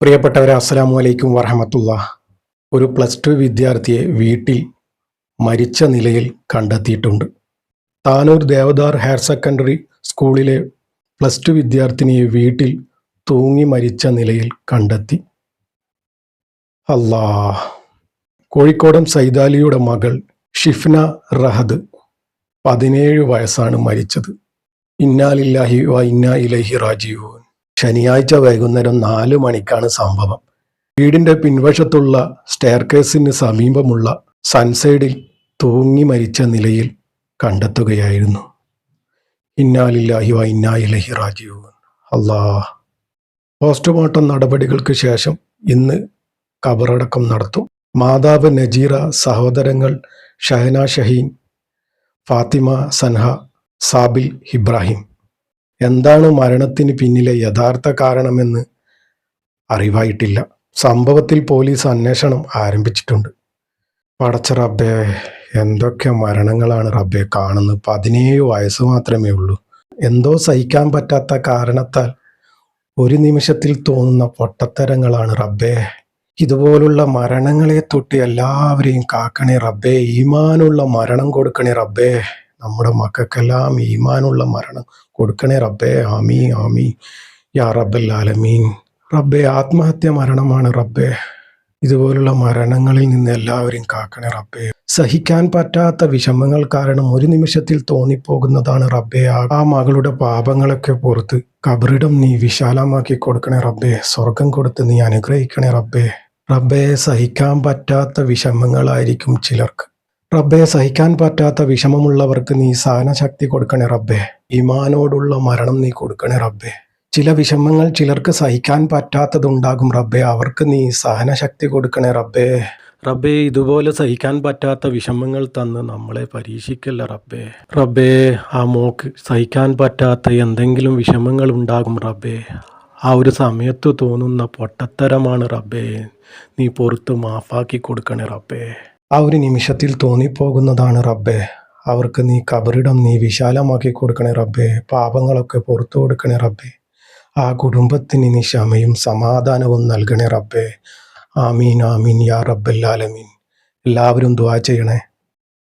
പ്രിയപ്പെട്ടവരെ അസ്സലാമു അലൈക്കും വറഹമത്തുള്ള. ഒരു പ്ലസ് ടു വിദ്യാർത്ഥിയെ വീട്ടിൽ മരിച്ച നിലയിൽ കണ്ടെത്തിയിട്ടുണ്ട്. താനൂർ ദേവദാർ ഹയർ സെക്കൻഡറി സ്കൂളിലെ പ്ലസ് ടു വിദ്യാർത്ഥിനിയെ വീട്ടിൽ തൂങ്ങി മരിച്ച നിലയിൽ കണ്ടെത്തി. അല്ലാ കോഴിക്കോടൻ സൈതാലിയുടെ മകൾ ഷിഫ്ന റഹദ് പതിനേഴ് വയസ്സാണ് മരിച്ചത്. ഇന്നാലില്ലാഹി വ ഇന്നാ ഇലഹി റാജീവൂൻ ശനിയാഴ്ച വൈകുന്നേരം നാല് മണിക്കാണ് സംഭവം. വീടിന്റെ പിൻവശത്തുള്ള സ്റ്റെയർകേസിന് സമീപമുള്ള സൺസൈഡിൽ തൂങ്ങി മരിച്ച നിലയിൽ കണ്ടെത്തുകയായിരുന്നു. ഇന്നാലില്ലാഹി വ ഇന്നാ ഇലഹി റാജീവൂൻ അല്ലാ പോസ്റ്റ്മോർട്ടം നടപടികൾക്ക് ശേഷം ഇന്ന് കബറടക്കം നടത്തും. മാതാവ് നജീറ സഹോദരങ്ങൾ ഷഹന ഷഹീൻ ഫാത്തിമ സൻഹ സാബിൽ ഇബ്രാഹിം. എന്താണ് മരണത്തിന് പിന്നിലെ യഥാർത്ഥ കാരണമെന്ന് അറിവായിട്ടില്ല. സംഭവത്തിൽ പോലീസ് അന്വേഷണം ആരംഭിച്ചിട്ടുണ്ട്. പടച്ച റബ്ബെ എന്തൊക്കെ മരണങ്ങളാണ് റബ്ബെ കാണുന്നത്? പതിനേഴ് വയസ്സ് മാത്രമേ ഉള്ളൂ. എന്തോ സഹിക്കാൻ പറ്റാത്ത കാരണത്താൽ ഒരു നിമിഷത്തിൽ തോന്നുന്ന പൊട്ടത്തരങ്ങളാണ് റബ്ബേ. ഇതുപോലുള്ള മരണങ്ങളെ തൊട്ട് എല്ലാവരെയും കാക്കണേ റബ്ബേ. ഈമാനുള്ള മരണം കൊടുക്കണേ റബ്ബേ. നമ്മുടെ മക്കൾക്കെല്ലാം ഈമാനുള്ള മരണം. കൊടുക്കണേ റബ്ബേ ആമീ ആമീ യാ റബ്ബൽ ആലമീൻ. റബ്ബേ ആത്മഹത്യ മരണമാണ് റബ്ബെ. ഇതുപോലുള്ള മരണങ്ങളിൽ നിന്ന് എല്ലാവരും കാക്കണേ റബ്ബെ. സഹിക്കാൻ പറ്റാത്ത വിഷമങ്ങൾ കാരണം ഒരു നിമിഷത്തിൽ തോന്നിപ്പോകുന്നതാണ് റബ്ബെ. ആ മകളുടെ പാപങ്ങളൊക്കെ പുറത്ത് കബറിടം നീ വിശാലമാക്കി കൊടുക്കണേ റബ്ബെ. സ്വർഗം കൊടുത്ത് നീ അനുഗ്രഹിക്കണേ റബ്ബെ. റബ്ബേ സഹിക്കാൻ പറ്റാത്ത വിഷമങ്ങളായിരിക്കും ചിലർക്ക്. റബ്ബെ സഹിക്കാൻ പറ്റാത്ത വിഷമമുള്ളവർക്ക് നീ സഹനശക്തി കൊടുക്കണേ റബ്ബെ. ഇമാനോടുള്ള മരണം നീ കൊടുക്കണേ റബ്ബെ. ചില വിഷമങ്ങൾ ചിലർക്ക് സഹിക്കാൻ പറ്റാത്തതുണ്ടാകും റബ്ബെ. അവർക്ക് നീ സഹനശക്തി കൊടുക്കണേ റബ്ബേ. റബ്ബേ ഇതുപോലെ സഹിക്കാൻ പറ്റാത്ത വിഷമങ്ങൾ തന്ന് നമ്മളെ പരീക്ഷിക്കല്ല റബ്ബേ. റബ്ബേ ആ മോക്ക് സഹിക്കാൻ പറ്റാത്ത എന്തെങ്കിലും വിഷമങ്ങൾ ഉണ്ടാകും റബ്ബേ. ആ ഒരു സമയത്ത് തോന്നുന്ന പൊട്ടത്തരമാണ് റബ്ബേ. നീ പുറത്ത് മാഫാക്കി കൊടുക്കണേ റബ്ബേ. ആ ഒരു നിമിഷത്തിൽ തോന്നിപ്പോകുന്നതാണ് റബ്ബേ. അവർക്ക് നീ കബറിടം നീ വിശാലമാക്കി കൊടുക്കണേ റബ്ബേ. പാപങ്ങളൊക്കെ പുറത്തു കൊടുക്കണേ റബ്ബേ. ആ കുടുംബത്തിന് നീ ക്ഷമയും സമാധാനവും നൽകണേ റബ്ബേ. ആമീൻ ആമീൻ യാ റബ്ബല്ലാലമീൻ എല്ലാവരും ദുവാ ചെയ്യണേ.